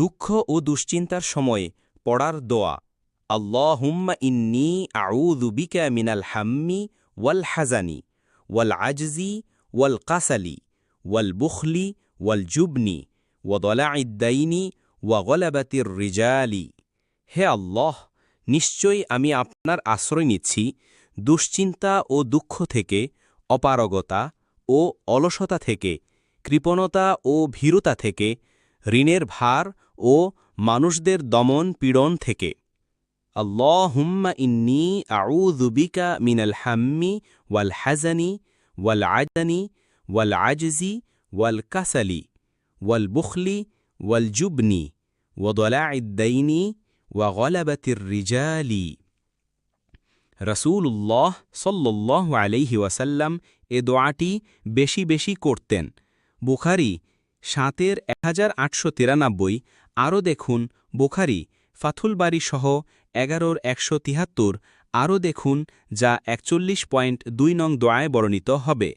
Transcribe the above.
দুঃখ ও দুশ্চিন্তার সময়ে পড়ার দোয়া। আল্লাহুম্মা ইন্নি আউযু বিকা মিনাল হাম্মি ওয়াল হাজানি ওয়াল আজজি, ওয়াল কাসালি, ওয়াল বুখলি, ওয়াল জুবনি ওয়াদলাইদ্দাইনি ওয়া গলাবাতির রিজালি। হে আল্লাহ, নিশ্চয়ই আমি আপনার আশ্রয় নিচ্ছি দুশ্চিন্তা ও দুঃখ থেকে, অপারগতা ও অলসতা থেকে, কৃপণতা ও ভীরুতা থেকে, ঋণের ভার ও মানুষদের দমন পীড়ন থেকে। আল্লাহুম্মা ইন্নি আউযু বিকা মিনাল হাম্মি ওয়াল হাজানি ওয়াল আদানি ওয়াল আজজি ওয়াল কাসালি ওয়াল বুখলি ওয়াল জুবনি ওয়াদলাইদ্দাইনি ওয়া গলাবাতির রিজালি। রসুল্লাহ সাল্লাহ আলাইহি ওয়াসাল্লাম এ দোয়াটি বেশি বেশি করতেন। বুখারি সাতের এক হাজার আটশো তিরানব্বই আরও দেখুন বোখারি ফাথুল বাড়ি সহ এগারোর একশো তিহাত্তর, আরও দেখুন যা একচল্লিশ পয়েন্ট দুই নং দোয়ায় বর্ণিত হবে।